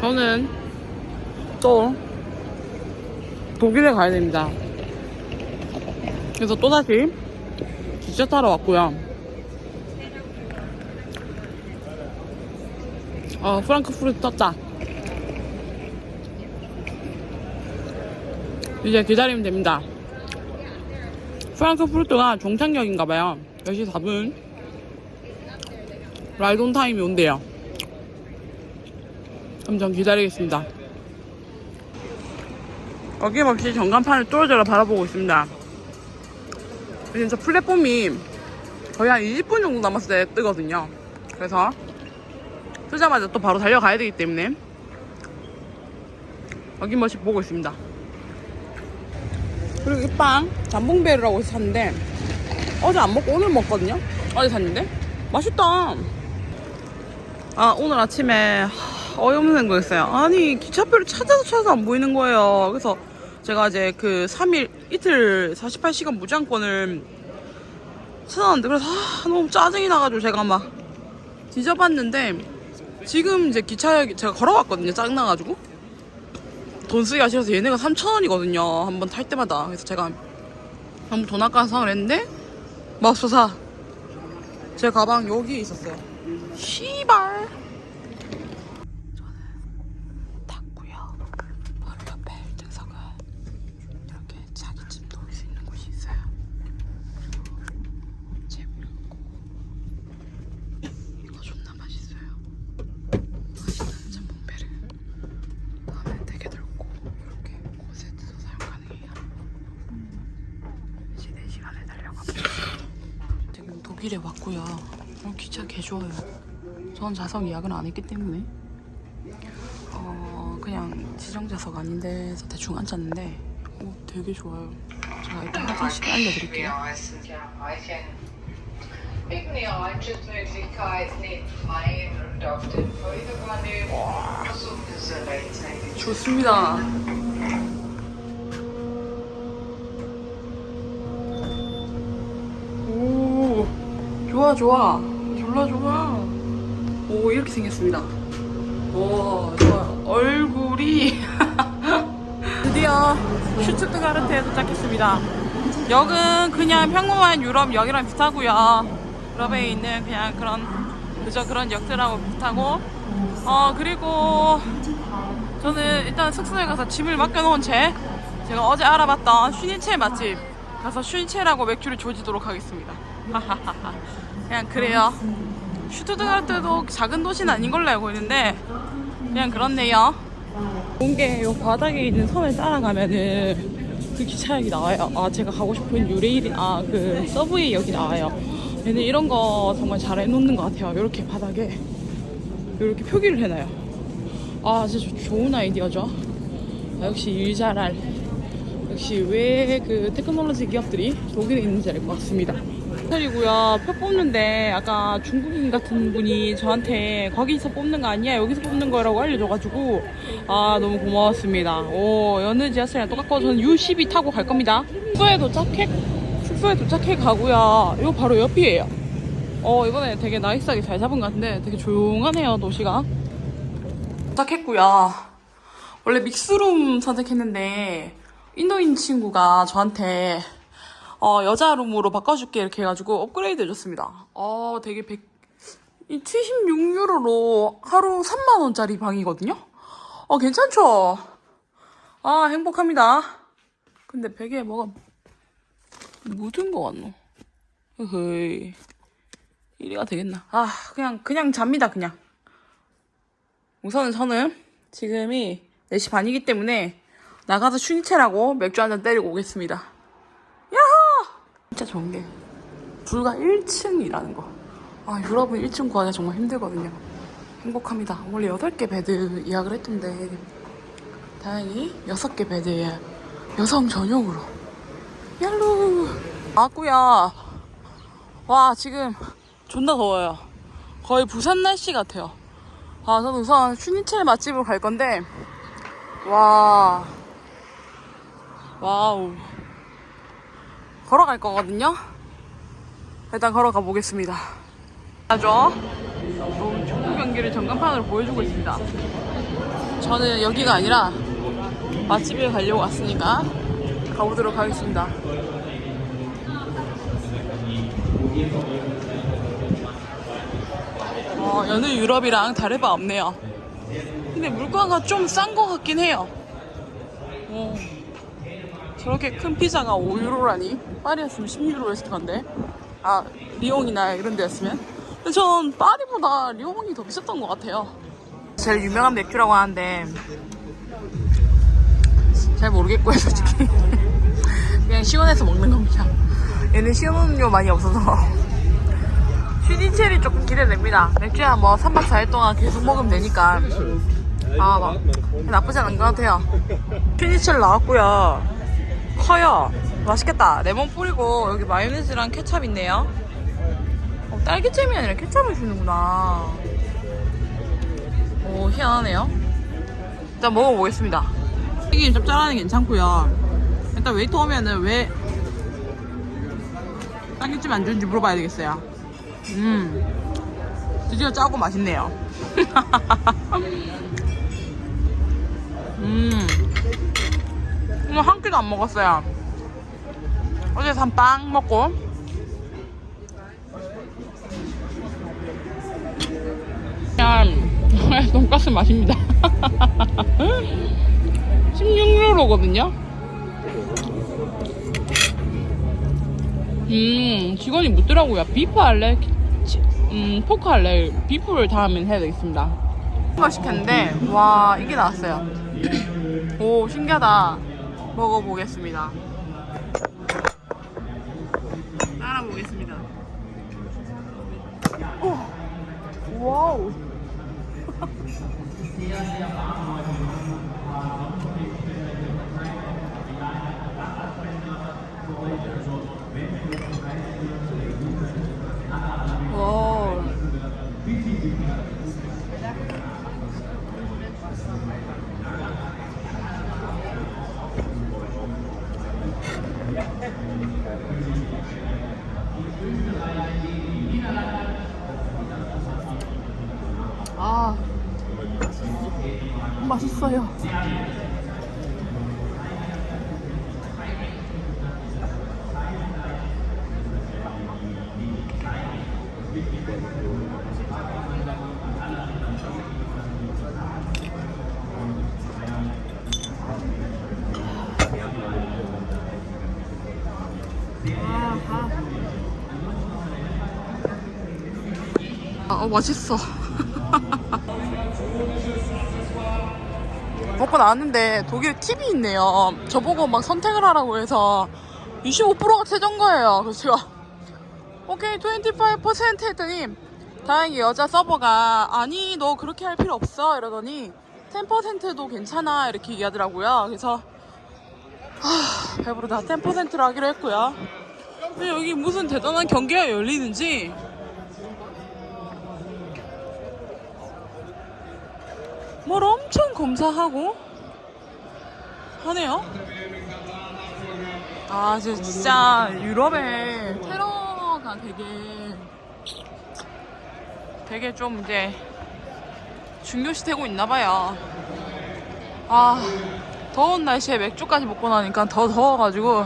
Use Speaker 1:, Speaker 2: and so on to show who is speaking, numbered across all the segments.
Speaker 1: 저는 또 독일에 가야 됩니다. 그래서 또다시 기차 타러 왔고요. 어, 프랑크푸르트 떴다. 이제 기다리면 됩니다. 프랑크푸르트가 종착역인가봐요. 10시 4분. 라이돈 타임이 온대요. 그럼 전 기다리겠습니다. 어김없이 전간판을 뚫어져라 바라보고 있습니다. 진짜 플랫폼이 거의 한 20분 정도 남았을 때 뜨거든요. 그래서 뜨자마자 또 바로 달려가야 되기 때문에 어김없이 보고 있습니다. 그리고 이 빵 잠봉베르라고 해서 샀는데 어제 안 먹고 오늘 먹거든요. 어제 샀는데 맛있다. 아 오늘 아침에 하, 어이없는 거 있어요. 아니 기차표를 찾아서 찾아서 안 보이는 거예요. 그래서 제가 이제 그 3일 이틀 48시간 무장권을 찾아놨는데 그래서 아, 너무 짜증이 나가지고 제가 막 뒤져봤는데 지금 이제 기차역 제가 걸어왔거든요. 짜증 나가지고 돈 쓰기가 싫어서 얘네가 3,000원이거든요. 한 번 탈 때마다. 그래서 제가 너무 돈 아까워서 사을 했는데 맙소사 제 가방 여기 있었어요. 시발 5일에 왔고요. 어, 기차 개 좋아요. 전 좌석 예약은 안 했기 때문에 어, 그냥 지정 좌석 아닌데서 대충 앉았는데 어, 되게 좋아요. 제가 일단 화장실 알려드릴게요. 좋습니다. 좋아, 좋아. 졸라 좋아. 오, 이렇게 생겼습니다. 오, 좋아. 얼굴이. 드디어 슈투트가르트에 도착했습니다. 역은 그냥 평범한 유럽 역이랑 비슷하고요. 유럽에 있는 그냥 그런, 그저 그런 역들하고 비슷하고. 어, 그리고 저는 일단 숙소에 가서 짐을 맡겨놓은 채 제가 어제 알아봤던 슈니첼 맛집 가서 슈니첼하고 맥주를 조지도록 하겠습니다. 그냥 그래요. 슈투트가르트도 작은 도시는 아닌 걸로 알고 있는데 그냥 그렇네요. 본게 요 바닥에 있는 섬을 따라가면은 그 기차역이 나와요. 아 제가 가고 싶은 유레일인 아그 서브웨이 역이 나와요. 얘는 이런 거 정말 잘 해놓는 것 같아요. 이렇게 바닥에 이렇게 표기를 해놔요. 아 진짜 조- 좋은 아이디어죠. 아, 역시 일 잘할. 역시 왜 그 테크놀로지 기업들이 독일에 있는지 알 것 같습니다. 호텔이고요. 표 뽑는데 아까 중국인 같은 분이 저한테 거기서 뽑는 거 아니야 여기서 뽑는 거라고 알려줘가지고 아 너무 고마웠습니다. 오 여느 지하철이랑 똑같고 저는 U12 타고 갈 겁니다. 숙소에 도착해 숙소에 도착해 가고요. 이거 바로 옆이에요. 어 이번에 되게 나이스하게 잘 잡은 것 같은데 되게 조용하네요 도시가. 도착했고요. 원래 믹스룸 선택했는데 인도인 친구가 저한테 어, 여자 룸으로 바꿔줄게 이렇게 해가지고 업그레이드 해줬습니다. 어, 되게 100, 이 76유로로 하루 3만 원짜리 방이거든요. 어, 괜찮죠? 아, 행복합니다. 근데 베개에 뭐가 묻은 거 같노? 으허이. 이래가 되겠나? 아, 그냥, 그냥 잡니다, 그냥. 우선은 저는 지금이 4시 반이기 때문에 나가서 슈니체라고 맥주 한 잔 때리고 오겠습니다. 진짜 좋은 게 불과 1층이라는 거. 아, 유럽은 1층 구하기가 정말 힘들거든요. 행복합니다. 원래 8개 베드 예약을 했던데 다행히 6개 베드 예약. 여성 전용으로. 얄루! 왔구요. 와, 지금 존나 더워요. 거의 부산 날씨 같아요. 아, 저는 우선 슈니첼 맛집으로 갈 건데, 와, 와우. 걸어갈 거거든요? 일단 걸어가 보겠습니다. 하죠? 축구 경기를 전간판으로 보여주고 있습니다. 저는 여기가 아니라 맛집에 가려고 왔으니까 가보도록 하겠습니다. 어, 여느 유럽이랑 다를 바 없네요. 근데 물가가 좀 싼 것 같긴 해요. 어, 저렇게 큰 피자가 5유로라니? 파리였으면 10유로였을 건데. 아, 리옹이나 이런 데였으면. 근데 전 파리보다 리옹이 더 비쌌던 것 같아요. 제일 유명한 맥주라고 하는데, 잘 모르겠고요, 솔직히. 그냥 시원해서 먹는 겁니다. 얘는 시음료 많이 없어서. 슈니첼이 조금 기대됩니다. 맥주야 뭐 3박 4일 동안 계속 먹으면 되니까. 아, 막 나쁘지 않은 것 같아요. 슈니첼 나왔고요. 커요. 맛있겠다. 레몬 뿌리고 여기 마요네즈랑 케찹 있네요. 어, 딸기잼이 아니라 케찹을 주는구나. 오, 희한하네요. 일단 먹어보겠습니다. 튀김 짭짤하니 괜찮고요. 일단 웨이터 오면은 왜 딸기잼 안 주는지 물어봐야 되겠어요. 음, 드디어 짜고 맛있네요. 음, 오늘 한 끼도 안 먹었어요. 어제 산 빵 먹고. 그냥 돈가스 맛입니다. 16유로거든요. 음, 직원이 묻더라고요. 비프 할래? 치- 음, 포크 할래? 비프를 다음엔 해야 되겠습니다. 거 시켰는데, 와, 이게 나왔어요. 오, 신기하다. 먹어보겠습니다. 따라 보겠습니다. 오, 와우. 와. 아, 맛있어요. 아, 어, 맛있어. 먹고 나왔는데 독일 팁이 있네요. 저보고 막 선택을 하라고 해서 25%가 최저인 거예요. 그래서 제가 오케이 25% 했더니 다행히 여자 서버가 아니 너 그렇게 할 필요 없어 이러더니 10%도 괜찮아 이렇게 얘기하더라고요. 그래서 하, 배부르다 10%로 하기로 했고요. 근데 여기 무슨 대단한 경기가 열리는지 뭘 엄청 검사하고 하네요. 아, 저 진짜 유럽에 테러가 되게 되게 좀 이제 중요시 되고 있나 봐요. 아, 더운 날씨에 맥주까지 먹고 나니까 더 더워가지고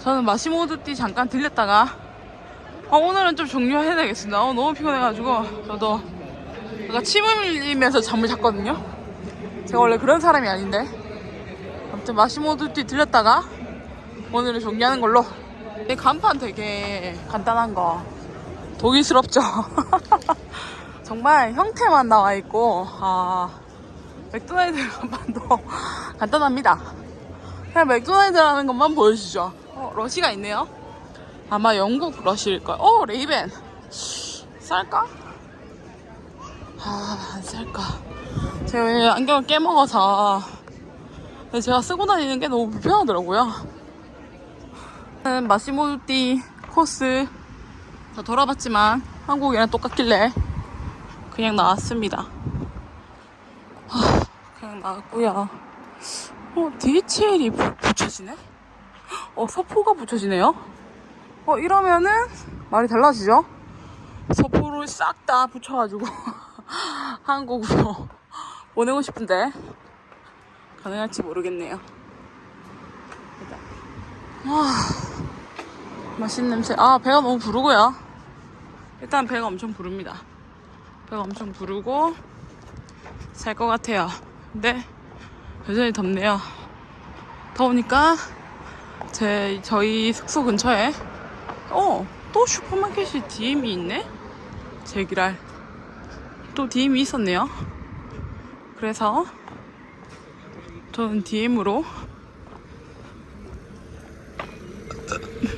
Speaker 1: 저는 마시모두띠 잠깐 들렸다가 아, 오늘은 좀 종료해야 되겠습니다. 어, 너무 피곤해가지고 저도 제가 침 흘리면서 잠을 잤거든요. 제가 원래 그런 사람이 아닌데. 아무튼 마시모두띠 들렸다가 오늘은 종료하는 걸로. 이 간판 되게 간단한 거. 독일스럽죠? 정말 형태만 나와 있고, 아, 맥도날드 간판도 간단합니다. 그냥 맥도날드라는 것만 보여주죠. 어, 러시가 있네요. 아마 영국 러시일 거예요. 어, 레이벤. 쌀까? 아, 안 살까. 제가 왜 안경을 깨먹어서. 제가 쓰고 다니는 게 너무 불편하더라고요. 저는 마시모두띠 코스 다 돌아봤지만 한국이랑 똑같길래 그냥 나왔습니다. 하, 그냥 나왔고요. 어, DHL이 붙여지네? 어, 서포가 붙여지네요? 어, 이러면은 말이 달라지죠? 서포를 싹 다 붙여가지고 한국으로 보내고 싶은데 가능할지 모르겠네요. 일단. 와, 맛있는 냄새. 아, 배가 너무 부르고요. 일단 배가 엄청 부릅니다. 배가 엄청 부르고 잘 것 같아요. 근데 여전히 덥네요. 더우니까 제 저희 숙소 근처에 어 또 슈퍼마켓이 DM이 있네. 제기랄 또 DM이 있었네요. 그래서 저는 DM으로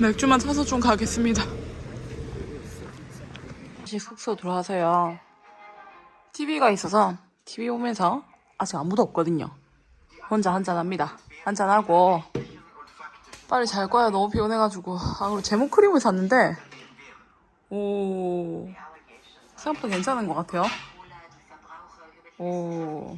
Speaker 1: 맥주만 사서 좀 가겠습니다. 다시 숙소 들어와서요. TV가 있어서 TV 보면서 아직 아무도 없거든요. 혼자 한잔합니다. 한잔하고 빨리 잘 거야. 너무 피곤해가지고. 아, 그리고 제모 크림을 샀는데 오 생각보다 괜찮은 것 같아요. 오